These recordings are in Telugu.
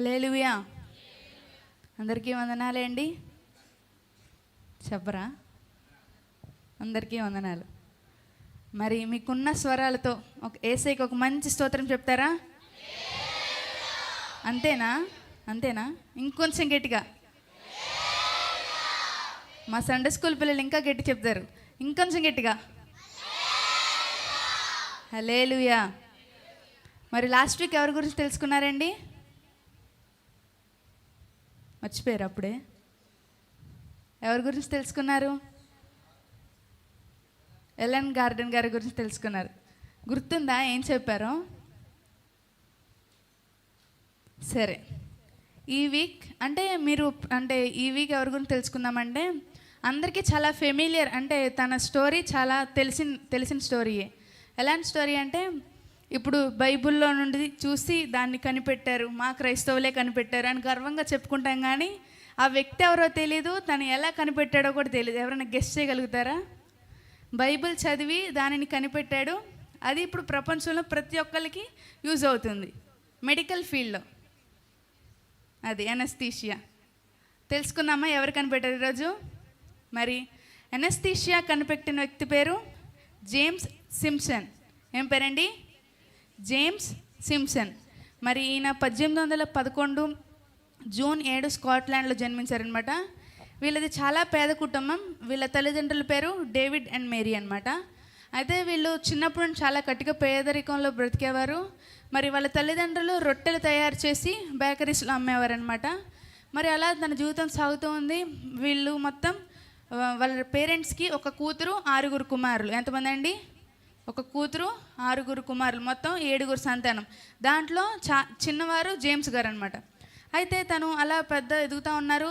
హలేలుయా అందరికీ వందనాలే అండి చెప్పరా? అందరికీ వందనాలు. మరి మీకున్న స్వరాలతో ఒక ఏసైకి ఒక మంచి స్తోత్రం చెప్తారా? అంతేనా? అంతేనా? ఇంకొంచెం గట్టిగా. మా సండే స్కూల్ పిల్లలు ఇంకా గట్టి చెప్తారు. ఇంకొంచెం గట్టిగా. హలేలుయా మరి లాస్ట్ వీక్ ఎవరి గురించి తెలుసుకున్నారండి? మర్చిపోయారు అప్పుడే? ఎవరి గురించి తెలుసుకున్నారు? ఎలన్ గార్డెన్ గారి గురించి తెలుసుకున్నారు. గుర్తుందా? ఏం చెప్పారో? సరే. ఈ వీక్ అంటే మీరు అంటే ఈ వీక్ ఎవరి గురించి తెలుసుకుందామంటే అందరికీ చాలా ఫెమిలియర్ అంటే తన స్టోరీ చాలా తెలిసిన తెలిసిన స్టోరీయే ఎలాంటి స్టోరీ అంటే ఇప్పుడు బైబిల్లో నుండి చూసి దాన్ని కనిపెట్టారు మా క్రైస్తవులే కనిపెట్టారు అని గర్వంగా చెప్పుకుంటాం కానీ ఆ వ్యక్తి ఎవరో తెలియదు తను ఎలా కనిపెట్టాడో కూడా తెలియదు ఎవరైనా గెస్ట్ చేయగలుగుతారా? బైబిల్ చదివి దానిని కనిపెట్టాడు. అది ఇప్పుడు ప్రపంచంలో ప్రతి ఒక్కరికి యూజ్ అవుతుంది. మెడికల్ ఫీల్డ్లో. అది ఎనస్థీషియా. తెలుసుకుందామా ఎవరు కనిపెట్టారు ఈరోజు? మరి ఎనస్థీషియా కనిపెట్టిన వ్యక్తి పేరు? జేమ్స్ సిమ్సన్ ఏం పేరండి? జేమ్స్ సిమ్సన్ మరి ఈయన పద్దెనిమిది వందల పదకొండు జూన్ ఏడు స్కాట్లాండ్లో జన్మించారనమాట వీళ్ళది చాలా పేద కుటుంబం. వీళ్ళ తల్లిదండ్రుల పేరు డేవిడ్ అండ్ మేరీ అనమాట అయితే వీళ్ళు చిన్నప్పుడు చాలా కట్టిగా పేదరికంలో బ్రతికేవారు. మరి వాళ్ళ తల్లిదండ్రులు రొట్టెలు తయారు చేసి బేకరీస్లో అమ్మేవారు అనమాట మరి అలా తన జీవితం సాగుతూ ఉంది. వీళ్ళు మొత్తం వాళ్ళ పేరెంట్స్కి ఒక కూతురు ఆరుగురు కుమారులు. ఎంతమంది అండి? ఒక కూతురు ఆరుగురు కుమారులు మొత్తం ఏడుగురు సంతానం. దాంట్లో చా చిన్నవారు జేమ్స్ గారు అనమాట అయితే తను అలా పెద్ద ఎదుగుతూ ఉన్నారు.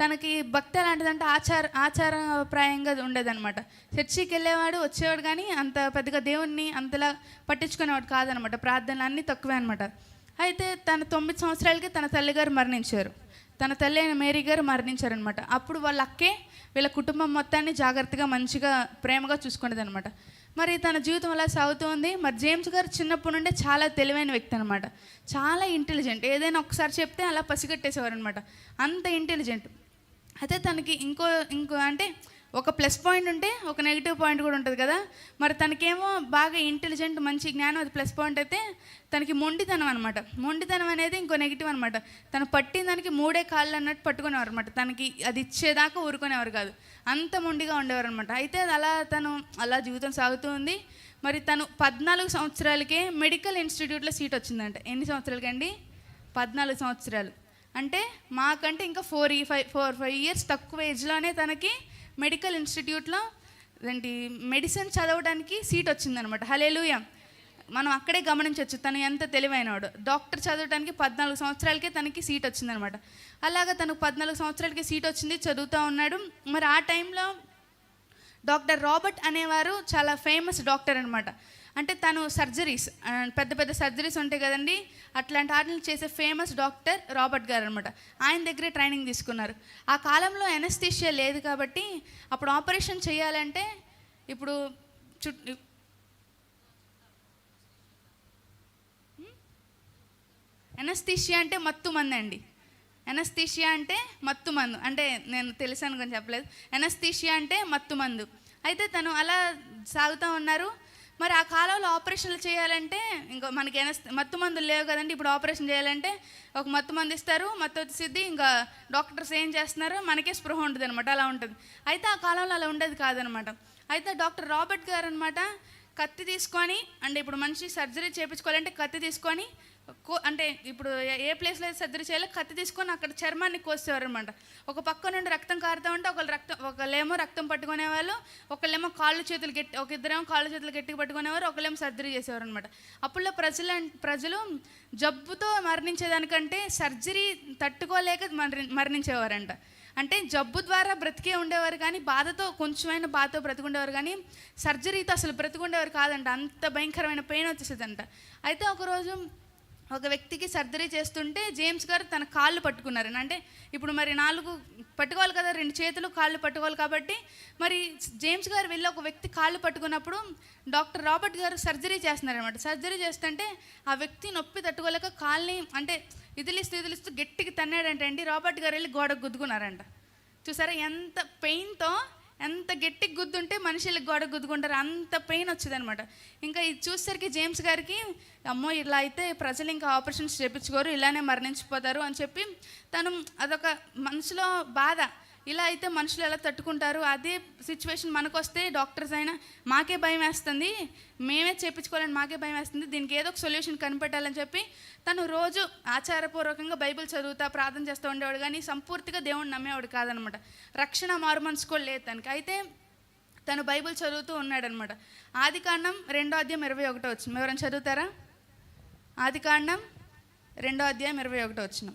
తనకి భక్తి ఎలాంటిదంటే ఆచార ఆచారప్రాయంగా ఉండేదన్నమాట. చర్చికి వెళ్ళేవాడు వచ్చేవాడు కానీ అంత పెద్దగా దేవుణ్ణి అంతలా పట్టించుకునేవాడు కాదనమాట ప్రార్థనలు అన్నీ తక్కువే అనమాట అయితే తన తొమ్మిది సంవత్సరాలకి తన తల్లిగారు మరణించారు. తన తల్లి అయిన మేరీ గారు మరణించారనమాట అప్పుడు వాళ్ళ అక్కే వీళ్ళ కుటుంబం మొత్తాన్ని జాగ్రత్తగా మంచిగా ప్రేమగా చూసుకునేది అనమాట మరి తన జీవితం అలా సాగుతుంది మరి జేమ్స్ గారు చిన్నప్పటి నుండే చాలా తెలివైన వ్యక్తి అనమాట చాలా ఇంటెలిజెంట్ ఏదైనా ఒకసారి చెప్తే అలా పసిగట్టేసేవారు అనమాట అంత ఇంటెలిజెంట్ అయితే తనకి ఇంకో ఇంకో అంటే ఒక ప్లస్ పాయింట్ ఉంటే ఒక నెగిటివ్ పాయింట్ కూడా ఉంటుంది కదా. మరి తనకేమో బాగా ఇంటెలిజెంట్ మంచి జ్ఞానం అది ప్లస్ పాయింట్ అయితే తనకి మొండితనం అనమాట మొండితనం అనేది ఇంకో నెగిటివ్ అనమాట తను పట్టిన దానికి మూడే కాళ్ళు అన్నట్టు పట్టుకునేవారు అనమాట తనకి అది ఇచ్చేదాకా ఊరుకునేవారు కాదు. అంత మొండిగా ఉండేవారు అనమాట అయితే అది అలా తను అలా జీవితం సాగుతూ ఉంది. మరి తను పద్నాలుగు సంవత్సరాలకే మెడికల్ ఇన్స్టిట్యూట్లో సీట్ వచ్చిందంట. ఎన్ని సంవత్సరాలకండి పద్నాలుగు సంవత్సరాలు. అంటే మాకంటే ఇంకా ఫోర్ ఈ ఫైవ్ ఫోర్ ఫైవ్ ఇయర్స్ తక్కువ ఏజ్లోనే తనకి మెడికల్ ఇన్స్టిట్యూట్లో ఏంటి మెడిసిన్ చదవడానికి సీట్ వచ్చిందనమాట. హలేలుయ మనం అక్కడే గమనించవచ్చు తను ఎంత తెలివైనవాడు. డాక్టర్ చదవడానికి పద్నాలుగు సంవత్సరాలకే తనకి సీట్ వచ్చిందనమాట. అలాగా తనకు పద్నాలుగు సంవత్సరాలకి సీట్ వచ్చింది చదువుతూ ఉన్నాడు. మరి ఆ టైంలో డాక్టర్ రాబర్ట్ అనేవారు చాలా ఫేమస్ డాక్టర్ అనమాట. అంటే తను సర్జరీస్ పెద్ద పెద్ద సర్జరీస్ ఉంటాయి కదండి. అట్లాంటి వాటిని చేసే ఫేమస్ డాక్టర్ రాబర్ట్ గారు అనమాట ఆయన దగ్గరే ట్రైనింగ్ తీసుకున్నారు. ఆ కాలంలో ఎనస్థీషియా లేదు కాబట్టి అప్పుడు ఆపరేషన్ చేయాలంటే ఇప్పుడు చుట్టూ ఎనస్థీషియా అంటే మత్తు మంది అండి. ఎనస్థీషియా అంటే మత్తు మందు. అంటే నేను తెలుసాను కొంచెం చెప్పలేదు. ఎనస్థీషియా అంటే మత్తు మందు. అయితే తను అలా సాగుతూ ఉన్నారు. మరి ఆ కాలంలో ఆపరేషన్లు చేయాలంటే ఇంకా మనకి ఎనస్ మత్తు మందులు లేవు కదండి. ఇప్పుడు ఆపరేషన్ చేయాలంటే ఒక మత్తు మందు ఇస్తారు మత్తు వచ్చేసిద్ది ఇంకా డాక్టర్స్ ఏం చేస్తున్నారు? మనకే స్పృహ ఉంటుంది అనమాట అలా ఉంటుంది. అయితే ఆ కాలంలో అలా ఉండేది కాదనమాట అయితే డాక్టర్ రాబర్ట్ గారు అనమాట కత్తి తీసుకొని అంటే ఇప్పుడు మనిషి సర్జరీ చేయించుకోవాలంటే కత్తి తీసుకొని అంటే ఇప్పుడు ఏ- ప్లేస్లో ప్లేస్లో సర్జరీ చేయాలో కత్తి తీసుకొని అక్కడ చర్మాన్ని కోసేవారు అనమాట ఒక పక్క నుండి రక్తం కారుతూ ఉంటే ఒకళ్ళు రక్తం ఒకళ్ళేమో రక్తం పట్టుకునేవాళ్ళు ఒకళ్ళేమో కాళ్ళు చేతులు గట్టి ఒక ఇద్దరేమో కాళ్ళు చేతులు గట్టిగా పట్టుకునేవారు ఒకళ్ళేమో సర్జరీ చేసేవారు అనమాట అప్పుడులో ప్రజలు ప్రజలు జబ్బుతో మరణించేదానికంటే సర్జరీ తట్టుకోలేక మరణి మరణించేవారంట. అంటే జబ్బు ద్వారా బ్రతికే ఉండేవారు కానీ బాధతో కొంచెమైన బాధతో బ్రతికుండేవారు కానీ సర్జరీతో అసలు బ్రతికుండేవారు కాదంట. అంత భయంకరమైన పెయిన్ వచ్చేసేదంట. అయితే ఒకరోజు ఒక వ్యక్తికి సర్జరీ చేస్తుంటే జేమ్స్ గారు తన కాళ్ళు పట్టుకున్నారు. అంటే ఇప్పుడు మరి నాలుగు పట్టుకోవాలి కదా రెండు చేతులు కాళ్ళు పట్టుకోవాలి కాబట్టి మరి జేమ్స్ గారు వెళ్ళి ఒక వ్యక్తి కాళ్ళు పట్టుకున్నప్పుడు డాక్టర్ రాబర్ట్ గారు సర్జరీ చేస్తున్నారనమాట సర్జరీ చేస్తుంటే ఆ వ్యక్తి నొప్పి తట్టుకోలేక కాళ్ళని అంటే ఇదిలిస్తూ ఇదిలిస్తూ గట్టిగా తన్నాడంటే అండి రాబర్ట్ గారు వెళ్ళి గోడకు గుద్దుకున్నారంట. చూసారా ఎంత పెయిన్తో ఎంత గట్టి గుద్దుంటే మనుషులకు గోడ గుద్దుకుంటారు. అంత పెయిన్ వచ్చింది అనమాట ఇంకా ఇది చూసేసరికి జేమ్స్ గారికి అమ్మో ఇలా అయితే ప్రజలు ఇంకా ఆపరేషన్స్ చేయించుకోరు ఇలానే మరణించిపోతారు అని చెప్పి తను అదొక మనసులో బాధ. ఇలా అయితే మనుషులు ఎలా తట్టుకుంటారు? అదే సిచ్యువేషన్ మనకు వస్తే డాక్టర్స్ అయినా మాకే భయం వేస్తుంది. మేమే చేయించుకోవాలని మాకే భయం వేస్తుంది. దీనికి ఏదో ఒక సొల్యూషన్ కనిపెట్టాలని చెప్పి తను రోజు ఆచారపూర్వకంగా బైబిల్ చదువుతా ప్రార్థన చేస్తూ ఉండేవాడు. కానీ సంపూర్తిగా దేవుణ్ణి నమ్మేవాడు కాదనమాట. రక్షణ మారుమనసు కూడా లేదు తనకి. అయితే తను బైబిల్ చదువుతూ ఉన్నాడనమాట. ఆది కాండం రెండో అధ్యాయం ఇరవై ఒకటో వచ్చిన ఎవరైనా చదువుతారా? ఆది కాండం రెండో అధ్యాయం ఇరవై ఒకటో వచ్చిన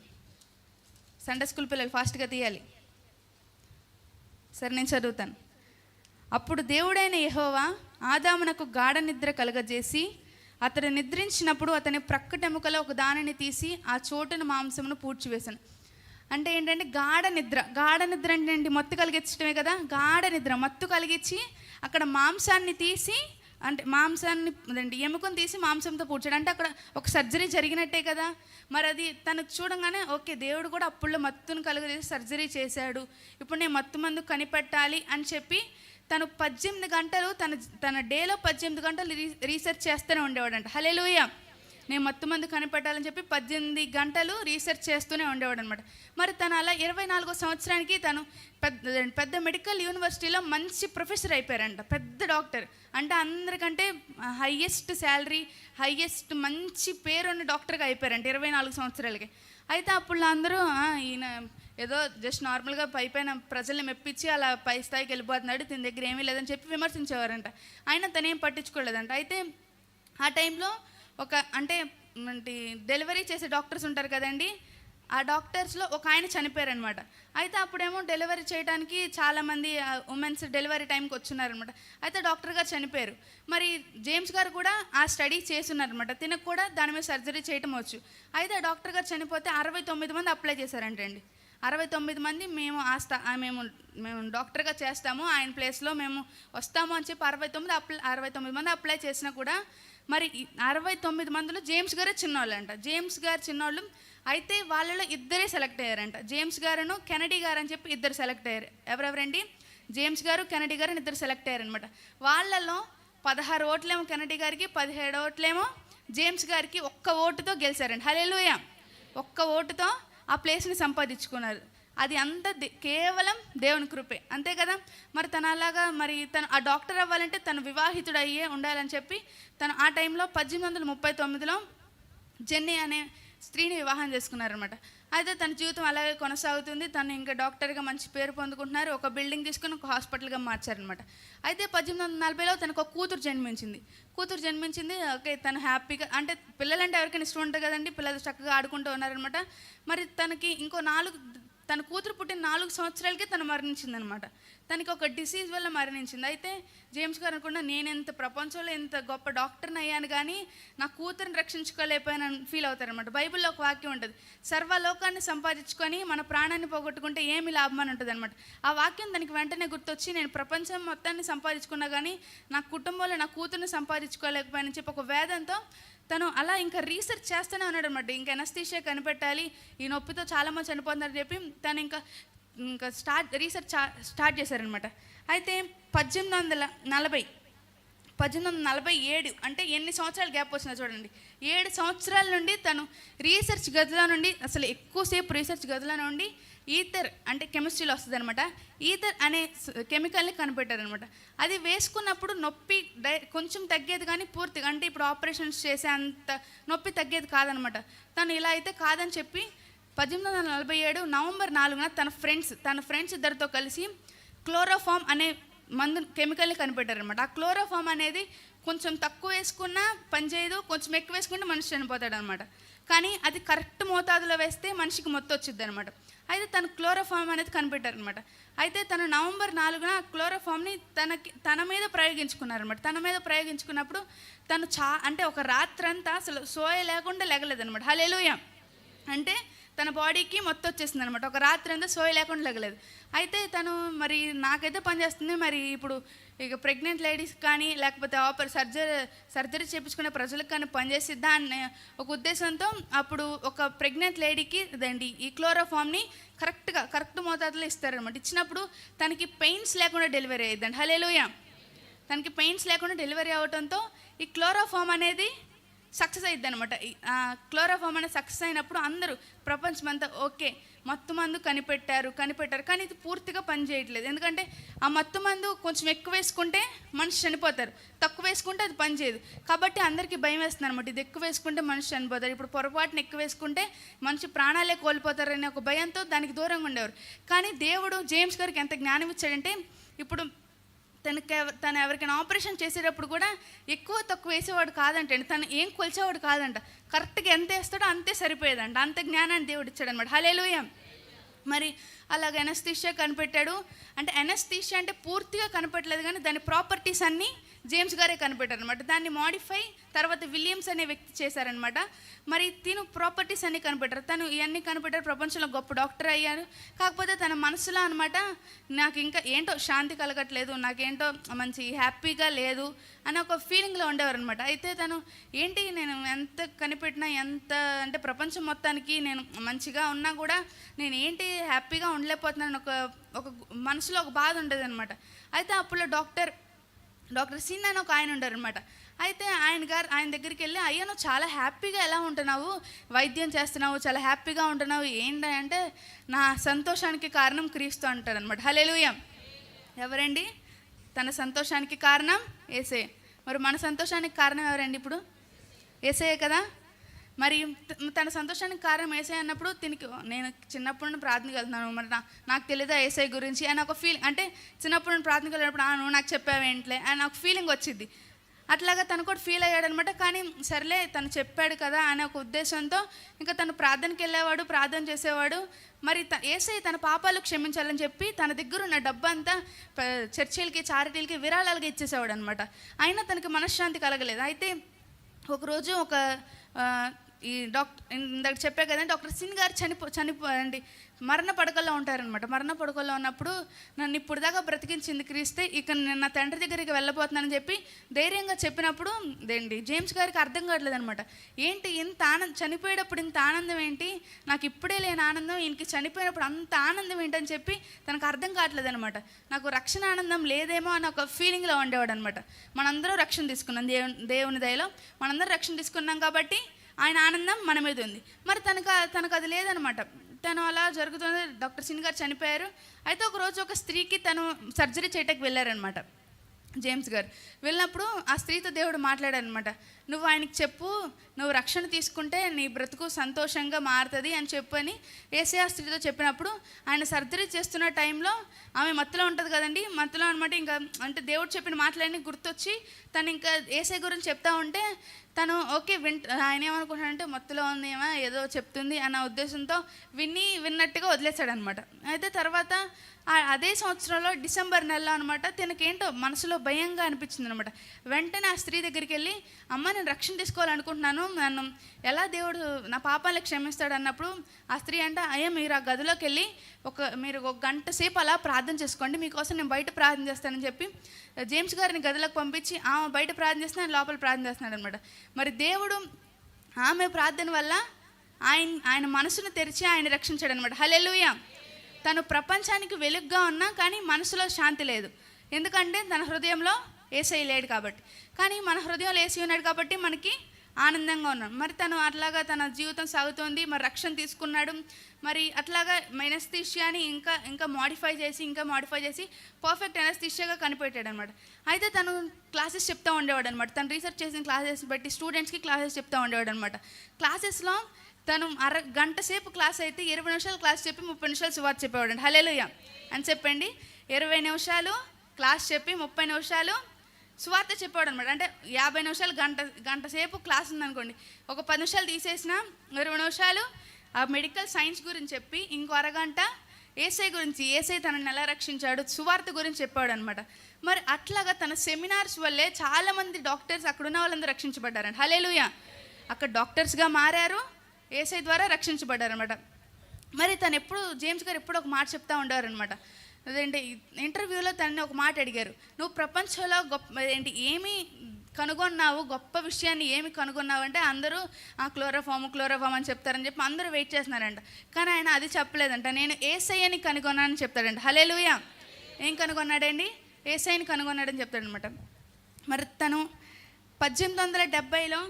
సండే స్కూల్ పిల్లలు ఫాస్ట్గా తీయాలి. సరే నేను చదువుతాను. అప్పుడు దేవుడైన యహోవా ఆదామునకు గాఢ నిద్ర కలగజేసి అతడు నిద్రించినప్పుడు అతని ప్రక్కటెముకలో ఒక దానిని తీసి ఆ చోటును మాంసమును పూడ్చివేశాను. అంటే ఏంటంటే గాఢ నిద్ర. గాఢ నిద్ర అంటే ఏంటి? మత్తు కలిగించడమే కదా? గాఢ నిద్ర. మత్తు కలిగించి అక్కడ మాంసాన్ని తీసి అంటే మాంసాన్ని అదండి ఎముకను తీసి మాంసంతో పూడ్చాడు. అంటే అక్కడ ఒక సర్జరీ జరిగినట్టే కదా. మరి అది తనకు చూడంగానే ఓకే దేవుడు కూడా అప్పుల్లో మత్తును కలుగజేసి సర్జరీ చేశాడు. ఇప్పుడు నేను మత్తు మందు కనిపెట్టాలి అని చెప్పి తను పద్దెనిమిది గంటలు తన తన డేలో పద్దెనిమిది గంటలు రీ రీసెర్చ్ చేస్తూనే ఉండేవాడంట. హలే నేను మత్తు మందు కనిపెట్టాలని చెప్పి పద్దెనిమిది గంటలు రీసెర్చ్ చేస్తూనే ఉండేవాడు అనమాట మరి తను అలా ఇరవై నాలుగో సంవత్సరానికి తను పెద్ద పెద్ద మెడికల్ యూనివర్సిటీలో మంచి ప్రొఫెసర్ అయిపోయారంట. పెద్ద డాక్టర్ అంటే అందరికంటే హయ్యెస్ట్ శాలరీ హయ్యెస్ట్ మంచి పేరున్న డాక్టర్గా అయిపోయారంట ఇరవై నాలుగు సంవత్సరాలకి. అయితే అప్పుడు అందరూ ఈయన ఏదో జస్ట్ నార్మల్గా పై పైన ప్రజల్ని మెప్పించి అలా పై స్థాయికి వెళ్ళిపోతున్నాడు దీని దగ్గర ఏమీ లేదని చెప్పి విమర్శించేవారంట. ఆయన తనేం పట్టించుకోలేదంట. అయితే ఆ టైంలో ఒక అంటే డెలివరీ చేసే డాక్టర్స్ ఉంటారు కదండి ఆ డాక్టర్స్లో ఒక ఆయన చనిపోయారనమాట. అయితే అప్పుడేమో డెలివరీ చేయడానికి చాలామంది ఉమెన్స్ డెలివరీ టైంకి వచ్చున్నారనమాట. అయితే డాక్టర్ గారు చనిపోయారు. మరి జేమ్స్ గారు కూడా ఆ స్టడీ చేస్తున్నారనమాట. తినకు కూడా దాని మీద సర్జరీ చేయటం వచ్చు అయితే ఆ డాక్టర్ గారు చనిపోతే అరవై తొమ్మిది మంది అప్లై చేశారంటండి అరవై తొమ్మిది మంది మేము ఆ స్థా ఆ మేము మేము డాక్టర్గా చేస్తాము ఆయన ప్లేస్లో మేము వస్తాము అని చెప్పి అరవై తొమ్మిది అప్లై అరవై తొమ్మిది మంది అప్లై చేసినా కూడా మరి అరవై తొమ్మిది మందిలో జేమ్స్ గారే చిన్నవాళ్ళంట అంట జేమ్స్ గారు చిన్నవాళ్ళు అయితే వాళ్ళలో ఇద్దరే సెలెక్ట్ అయ్యారంట. జేమ్స్ గారును కెనడీ గారు అని చెప్పి ఇద్దరు సెలెక్ట్ అయ్యారు. ఎవరెవరండి? జేమ్స్ గారు కెనడీ గారు అని ఇద్దరు సెలెక్ట్ అయ్యారనమాట వాళ్ళలో పదహారు ఓట్లేమో కెనడీ గారికి పదిహేడు ఓట్లేమో జేమ్స్ గారికి ఒక్క ఓటుతో గెలిచారండి హలేలుయ ఒక్క ఓటుతో ఆ ప్లేస్ని సంపాదించుకున్నారు. అది అంత దే- కేవలం దేవుని కృపే. అంతే కదా? మరి తన అలాగా మరి తను ఆ డాక్టర్ అవ్వాలంటే తను వివాహితుడు అయ్యే ఉండాలని చెప్పి తను ఆ టైంలో పద్దెనిమిది వందల ముప్పై తొమ్మిదిలో జెన్నీ అనే స్త్రీని వివాహం చేసుకున్నారనమాట అయితే తన జీవితం అలాగే కొనసాగుతుంది. తను ఇంకా డాక్టర్గా మంచి పేరు పొందుకుంటున్నారు. ఒక బిల్డింగ్ తీసుకుని ఒక హాస్పిటల్గా మార్చారనమాట అయితే పద్దెనిమిది వందల నలభైలో తనకు ఒక కూతురు జన్మించింది. కూతురు జన్మించింది ఓకే తను హ్యాపీగా అంటే పిల్లలంటే ఎవరికైనా ఇష్టం ఉంటుంది కదండి. పిల్లలు చక్కగా ఆడుకుంటూ ఉన్నారనమాట మరి తనకి ఇంకో నాలుగు తన కూతురు పుట్టిన నాలుగు సంవత్సరాలకే తను మరణించిందనమాట. తనకి ఒక డిసీజ్ వల్ల మరణించింది. అయితే జేమ్స్ గారు అనుకున్నా నేను ఎంత ప్రపంచంలో ఎంత గొప్ప డాక్టర్ని అయ్యాను కానీ నా కూతురుని రక్షించుకోలేకపోయానని ఫీల్ అవుతారనమాట. బైబిల్లో ఒక వాక్యం ఉంటుంది. సర్వలోకాన్ని సంపాదించుకొని మన ప్రాణాన్ని పోగొట్టుకుంటే ఏమి లాభం అని ఉంటుంది అనమాట ఆ వాక్యం దానికి వెంటనే గుర్తొచ్చి నేను ప్రపంచం మొత్తాన్ని సంపాదించుకున్నా కానీ నా కుటుంబంలో నా కూతుర్ని సంపాదించుకోలేకపోయానని చెప్పి ఒక వేదంతో తను అలా ఇంకా రీసెర్చ్ చేస్తూనే ఉన్నాడు అనమాట ఇంకా ఎనస్థీషియా కనిపెట్టాలి ఈ నొప్పితో చాలామంది చనిపోతున్నారని చెప్పి తను ఇంకా ఇంకా స్టార్ట్ రీసెర్చ్ స్టార్ట్ చేశారనమాట అయితే పద్దెనిమిది వందల నలభై పద్దెనిమిది వందల నలభై ఏడు అంటే ఎన్ని సంవత్సరాలు గ్యాప్ వచ్చినా చూడండి. ఏడు సంవత్సరాల నుండి తను రీసెర్చ్ గదిలో నుండి అసలు ఎక్కువసేపు రీసెర్చ్ గదిలో నుండి ఈథర్ అంటే కెమిస్ట్రీలో వస్తుంది అనమాట ఈథర్ అనే కెమికల్ని కనిపెట్టారనమాట అది వేసుకున్నప్పుడు నొప్పి డై కొంచెం తగ్గేది కానీ పూర్తిగా అంటే ఇప్పుడు ఆపరేషన్స్ చేసే అంత నొప్పి తగ్గేది కాదనమాట తను ఇలా అయితే కాదని చెప్పి పద్దెనిమిది వందల నలభై ఏడు నవంబర్ నాలుగున తన ఫ్రెండ్స్ తన ఫ్రెండ్స్ ఇద్దరితో కలిసి క్లోరోఫామ్ అనే మందు కెమికల్ని కనిపెట్టారనమాట ఆ క్లోరోఫామ్ అనేది కొంచెం తక్కువ వేసుకున్నా పనిచేయదు కొంచెం ఎక్కువ వేసుకుంటే మనిషి చనిపోతాడు అనమాట కానీ అది కరెక్ట్ మోతాదులో వేస్తే మనిషికి మొత్తం వచ్చింది అనమాట అయితే తను క్లోరోఫామ్ అనేది కనిపెట్టారనమాట అయితే తను నవంబర్ నాలుగున ఆ క్లోరోఫామ్ని తనకి తన మీద ప్రయోగించుకున్నారనమాట తన మీద ప్రయోగించుకున్నప్పుడు తను చా అంటే ఒక రాత్రంతా అసలు సోయ లేకుండా లెగలేదనమాట హలేలుయ అంటే తన బాడీకి మొత్తం వచ్చేసింది అనమాట ఒక రాత్రి అంతా సోయ లేకుండా లగలేదు. అయితే తను మరి నాకైతే పనిచేస్తుంది మరి ఇప్పుడు ఇక ప్రెగ్నెంట్ లేడీస్ కానీ లేకపోతే ఆపర్ సర్జరీ సర్జరీ చేయించుకునే ప్రజలకు కానీ పనిచేసిద్దా అనే ఒక ఉద్దేశంతో అప్పుడు ఒక ప్రెగ్నెంట్ లేడీకి ఇదండి ఈ క్లోరోఫామ్ని కరెక్ట్గా కరెక్ట్ మోతాదులో ఇస్తారనమాట ఇచ్చినప్పుడు తనకి పెయిన్స్ లేకుండా డెలివరీ అవుతుందండి హలే లూయా తనకి పెయిన్స్ లేకుండా డెలివరీ అవ్వడంతో ఈ క్లోరోఫామ్ అనేది సక్సెస్ అయ్యిద్ది అనమాట క్లోరోఫామ్ అనేది సక్సెస్ అయినప్పుడు అందరూ ప్రపంచమంతా ఓకే మత్తు మందు కనిపెట్టారు కనిపెట్టారు కానీ ఇది పూర్తిగా పని చేయట్లేదు. ఎందుకంటే ఆ మత్తు మందు కొంచెం ఎక్కువ వేసుకుంటే మనిషి చనిపోతారు. తక్కువ వేసుకుంటే అది పనిచేయదు కాబట్టి అందరికీ భయం వేస్తుంది అనమాట ఇది ఎక్కువ వేసుకుంటే మనిషి చనిపోతారు. ఇప్పుడు పొరపాటున ఎక్కువ వేసుకుంటే మనిషి ప్రాణాలే కోల్పోతారనే ఒక భయంతో దానికి దూరంగా ఉండేవారు. కానీ దేవుడు జేమ్స్ గారికి ఎంత జ్ఞానం ఇచ్చాడంటే ఇప్పుడు తనకి తను ఎవరికైనా ఆపరేషన్ చేసేటప్పుడు కూడా ఎక్కువ తక్కువ వేసేవాడు కాదంటండి. తను ఏం కొలిచేవాడు కాదంట. కరెక్ట్గా ఎంత వేస్తాడో అంతే సరిపోయేదంట. అంత జ్ఞానాన్ని దేవుడు ఇచ్చాడనమాట హలేలుయ మరి అలాగ ఎనస్థీషియా కనిపెట్టాడు. అంటే ఎనస్థీషియా అంటే పూర్తిగా కనిపెట్టలేదు కానీ దాని ప్రాపర్టీస్ అన్నీ జేమ్స్ గారే కనిపెట్టారు అనమాట దాన్ని మాడిఫై తర్వాత విలియమ్స్ అనే వ్యక్తి చేశారనమాట మరి తిను ప్రాపర్టీస్ అన్ని కనిపెట్టారు. తను ఇవన్నీ కనిపెట్టారు. ప్రపంచంలో గొప్ప డాక్టర్ అయ్యారు. కాకపోతే తన మనసులో అనమాట నాకు ఇంకా ఏంటో శాంతి కలగట్లేదు నాకేంటో మంచి హ్యాపీగా లేదు అని ఒక ఫీలింగ్లో ఉండేవారు అనమాట అయితే తను ఏంటి నేను ఎంత కనిపెట్టినా ఎంత అంటే ప్రపంచం మొత్తానికి నేను మంచిగా ఉన్నా కూడా నేను ఏంటి హ్యాపీగా ఉండలేకపోతున్నాను ఒక ఒక మనసులో ఒక బాధ ఉండేది అనమాట అయితే అప్పుడు డాక్టర్ డాక్టర్ సిన్ అని ఒక ఆయన ఉంటారనమాట అయితే ఆయన గారు ఆయన దగ్గరికి వెళ్ళి అయ్యా నువ్వు చాలా హ్యాపీగా ఎలా ఉంటున్నావు? వైద్యం చేస్తున్నావు చాలా హ్యాపీగా ఉంటున్నావు. ఏంటి అంటే నా సంతోషానికి కారణం క్రీస్తు అంటారనమాట హలేలుయం ఎవరండి? తన సంతోషానికి కారణం ఏసే. మరి మన సంతోషానికి కారణం ఎవరండి ఇప్పుడు? ఏసే కదా? మరి తన సంతోషానికి కారణం ఏసై అన్నప్పుడు తినికి నేను చిన్నప్పుడు నుండి ప్రార్థనకి వెళ్తున్నాను మరి నా నాకు తెలియదా ఏసై గురించి? అని ఒక ఫీల్ అంటే చిన్నప్పుడు నుండి ప్రార్థనకి వెళ్ళినప్పుడు "ఆ, నువ్వు నాకు చెప్పావేంట్లే? అని ఒక ఫీలింగ్ వచ్చింది అట్లాగా తను కూడా ఫీల్ అయ్యాడు అనమాట కానీ సర్లే తను చెప్పాడు కదా అనే ఒక ఉద్దేశంతో ఇంకా తను ప్రార్థనకి వెళ్ళేవాడు ప్రార్థన చేసేవాడు. మరి త ఏసై తన పాపాలు క్షమించాలని చెప్పి తన దగ్గర ఉన్న డబ్బంతా చర్చిలకి చారిటీలకి విరాళాలుగా ఇచ్చేసేవాడు అనమాట అయినా తనకి మనశ్శాంతి కలగలేదు. అయితే ఒకరోజు ఒక ఈ డాక్టర్ ఇందాక చెప్పా కదా డాక్టర్ సింగ్ గారు చనిపో చనిపోయండి మరణ పడకల్లో ఉంటారనమాట మరణ పడకల్లో ఉన్నప్పుడు నన్ను ఇప్పుడు దాకా బ్రతికించింది క్రీస్తే ఇక నేను నా తండ్రి దగ్గరికి వెళ్ళబోతున్నానని చెప్పి ధైర్యంగా చెప్పినప్పుడు దేండి జేమ్స్ గారికి అర్థం కావట్లేదు అనమాట ఏంటి ఇంత ఆనందం చనిపోయేటప్పుడు ఇంత ఆనందం ఏంటి? నాకు ఇప్పుడే లేని ఆనందం ఈయనకి చనిపోయినప్పుడు అంత ఆనందం ఏంటని చెప్పి తనకు అర్థం కావట్లేదు అనమాట నాకు రక్షణ ఆనందం లేదేమో అని ఒక ఫీలింగ్లో ఉండేవాడు అనమాట మనందరం రక్షణ తీసుకున్నాం దేవుని దేవుని దయలో. మనందరం రక్షణ తీసుకున్నాం కాబట్టి ఆయన ఆనందం మన మీద ఉంది. మరి తనకు తనకు అది లేదనమాట. తను అలా జరుగుతుంది. డాక్టర్ సిన్ గారు చనిపోయారు. అయితే ఒక రోజు ఒక స్త్రీకి తను సర్జరీ చేయటానికి వెళ్ళారనమాట. జేమ్స్ గారు. వెళ్ళినప్పుడు ఆ స్త్రీతో దేవుడు మాట్లాడారనమాట. నువ్వు ఆయనకి చెప్పు నువ్వు రక్షణ తీసుకుంటే నీ బ్రతుకు సంతోషంగా మారుతుంది అని చెప్పని అని ఆ స్త్రీతో చెప్పినప్పుడు ఆయన సర్జరీ చేస్తున్న టైంలో ఆమె మత్తులో ఉంటుంది కదండి మత్తులో అనమాట ఇంకా అంటే దేవుడు చెప్పిన మాటలన్నీ గుర్తొచ్చి తను ఇంకా ఏసే గురించి చెప్తా ఉంటే తను ఓకే వింట ఆయన ఏమనుకుంటాడంటే మత్తులో ఉంది ఏమో ఏదో చెప్తుంది అన్న ఉద్దేశంతో విని విన్నట్టుగా వదిలేశాడు అనమాట అయితే తర్వాత అదే సంవత్సరంలో డిసెంబర్ నెలలో అనమాట తనకేంటో మనసులో భయంగా అనిపించింది అనమాట వెంటనే ఆ స్త్రీ దగ్గరికి వెళ్ళి అమ్మ నేను రక్షణ తీసుకోవాలనుకుంటున్నాను నన్ను ఎలా దేవుడు నా పాపాలను క్షమిస్తాడు అన్నప్పుడు ఆ స్త్రీ అంటే అయ్యా మీరు ఆ గదిలోకి వెళ్ళి ఒక మీరు ఒక గంట సేపు అలా ప్రార్థన చేసుకోండి మీకోసం నేను బయట ప్రార్థన చేస్తానని చెప్పి జేమ్స్ గారిని గదిలోకి పంపించి ఆమె బయట ప్రార్థన చేస్తున్నాను ఆయన లోపల ప్రార్థన చేస్తున్నాడు అనమాట మరి దేవుడు ఆమె ప్రార్థన వల్ల ఆయన ఆయన మనసును తెరిచి ఆయన రక్షించాడు అనమాట హలెలుయ తను ప్రపంచానికి వెలుగ్గా ఉన్నా కానీ మనసులో శాంతి లేదు. ఎందుకంటే తన హృదయంలో ఏసై లేడు కాబట్టి. కానీ మన హృదయంలో ఏసీ ఉన్నాడు కాబట్టి మనకి ఆనందంగా ఉన్నాం మరి తను అట్లాగా తన జీవితం సాగుతోంది మరి రక్షణ తీసుకున్నాడు. మరి అట్లాగా మెనస్థీషియాని ఇంకా ఇంకా మాడిఫై చేసి ఇంకా మాడిఫై చేసి పర్ఫెక్ట్ ఎనస్థీషియాగా కనిపెట్టాడు అనమాట అయితే తను క్లాసెస్ చెప్తూ ఉండేవాడు అనమాట తను రీసెర్చ్ చేసిన క్లాసెస్ బట్టి స్టూడెంట్స్కి క్లాసెస్ చెప్తూ ఉండేవాడు అనమాట క్లాసెస్లో తను అర గంట సేపు క్లాస్ అయితే ఇరవై నిమిషాలు క్లాస్ చెప్పి ముప్పై నిమిషాలు సువార్త చెప్పేవాడు అండి హలేలుయ్య అని చెప్పండి. ఇరవై నిమిషాలు క్లాస్ చెప్పి ముప్పై నిమిషాలు సువార్త చెప్పాడు అనమాట అంటే యాభై నిమిషాలు గంట గంట సేపు క్లాస్ ఉందనుకోండి. ఒక పది నిమిషాలు తీసేసిన ఇరవై నిమిషాలు ఆ మెడికల్ సైన్స్ గురించి చెప్పి ఇంకో అరగంట ఏసై గురించి ఏసై తనని ఎలా రక్షించాడు సువార్త గురించి చెప్పాడు అనమాట మరి అట్లాగా తన సెమినార్స్ వల్లే చాలామంది డాక్టర్స్ అక్కడ ఉన్న వాళ్ళందరూ రక్షించబడ్డారండి హలేలుయ అక్కడ డాక్టర్స్గా మారారు ఏసై ద్వారా రక్షించబడ్డారు అనమాట మరి తను ఎప్పుడు జేమ్స్ గారు ఎప్పుడు ఒక మాట చెప్తా ఉండేవారు అనమాట అదేంటి? ఇంటర్వ్యూలో తనని ఒక మాట అడిగారు. నువ్వు ప్రపంచంలో గొప్ప ఏంటి ఏమి కనుగొన్నావు? గొప్ప విషయాన్ని ఏమి కనుగొన్నావు? అంటే అందరూ ఆ క్లోరోఫామ్ క్లోరోఫామ్ అని చెప్తారని చెప్పి అందరూ వెయిట్ చేస్తున్నారంట. కానీ ఆయన అది చెప్పలేదంట. నేను ఏసయ్యని కనుగొన్నానని చెప్తాడంట. హలేలుయా ఏం కనుగొన్నాడండి? ఏసైని కనుగొన్నాడని చెప్తాడనమాట. మరి తను పద్దెనిమిది వందల డెబ్బైలో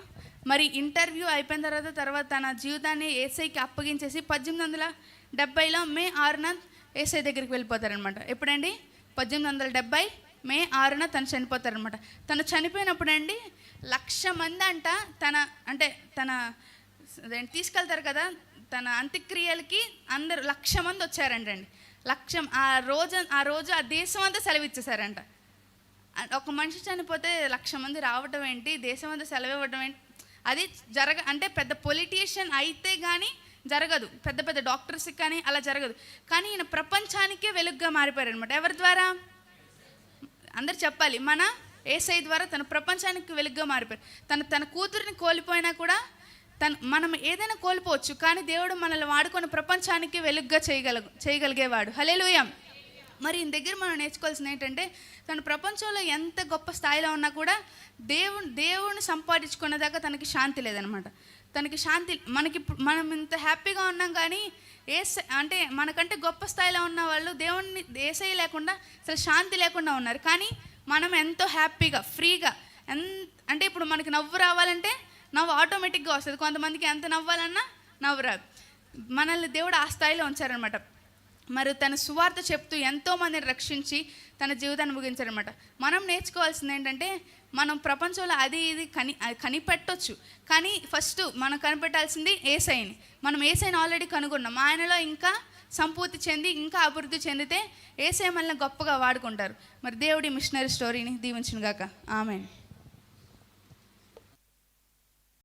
మరి ఇంటర్వ్యూ అయిపోయిన తర్వాత తర్వాత తన జీవితాన్ని ఏసైకి అప్పగించేసి పద్దెనిమిది వందల డెబ్బైలో మే ఆరున ఏసై దగ్గరికి వెళ్ళిపోతారనమాట. ఎప్పుడండి? పద్దెనిమిది వందల డెబ్బై మే ఆరున తను చనిపోతారనమాట. తను చనిపోయినప్పుడండి లక్ష మంది అంట తన అంటే తన తీసుకెళ్తారు కదా తన అంత్యక్రియలకి అందరు లక్ష మంది వచ్చారంటండి. లక్షం ఆ రోజు ఆ రోజు ఆ దేశం అంతా సెలవు ఇచ్చేసారంట ఒక మనిషి చనిపోతే లక్ష మంది రావటం ఏంటి? దేశం అంతా సెలవు ఇవ్వటం ఏంటి? అది జరగ అంటే పెద్ద పొలిటీషియన్ అయితే కానీ జరగదు. పెద్ద పెద్ద డాక్టర్స్కి కానీ అలా జరగదు. కానీ ఈయన ప్రపంచానికే వెలుగుగా మారిపోయారు అనమాట ఎవరి ద్వారా? అందరు చెప్పాలి. మన ఏసై ద్వారా తన ప్రపంచానికి వెలుగుగా మారిపోయారు. తన తన కూతురిని కోల్పోయినా కూడా తన మనం ఏదైనా కోల్పోవచ్చు కానీ దేవుడు మనల్ని వాడుకొని ప్రపంచానికి వెలుగుగా చేయగల చేయగలిగేవాడు. హలేలుయం మరి ఈయన దగ్గర మనం నేర్చుకోవాల్సింది ఏంటంటే తను ప్రపంచంలో ఎంత గొప్ప స్థాయిలో ఉన్నా కూడా దేవుని దేవుని సంపాదించుకున్న దాకా తనకి శాంతి లేదనమాట తనకి శాంతి మనకి మనం ఇంత హ్యాపీగా ఉన్నాం కానీ ఏ అంటే మనకంటే గొప్ప స్థాయిలో ఉన్న వాళ్ళు దేవుణ్ణి ఏసై లేకుండా అసలు శాంతి లేకుండా ఉన్నారు. కానీ మనం ఎంతో హ్యాపీగా ఫ్రీగా ఎంత అంటే ఇప్పుడు మనకి నవ్వు రావాలంటే నవ్వు ఆటోమేటిక్గా వస్తుంది. కొంతమందికి ఎంత నవ్వాలన్నా నవ్వు రాదు. మనల్ని దేవుడు ఆ స్థాయిలో ఉంచారనమాట మరి తన సువార్త చెప్తూ ఎంతోమందిని రక్షించి తన జీవితాన్ని ముగించారనమాట మనం నేర్చుకోవాల్సింది ఏంటంటే మనం ప్రపంచంలో అది ఇది కని కనిపెట్టొచ్చు. కానీ ఫస్ట్ మనం కనిపెట్టాల్సింది ఏసైని. మనం ఏసైని ఆల్రెడీ కనుగొన్నాం. ఆయనలో ఇంకా సంపూర్తి చెంది ఇంకా అభివృద్ధి చెందితే ఏసై మనల్ని గొప్పగా వాడుకుంటారు. మరి దేవుడి మిషనరీ స్టోరీని దీవించిన గాక ఆమె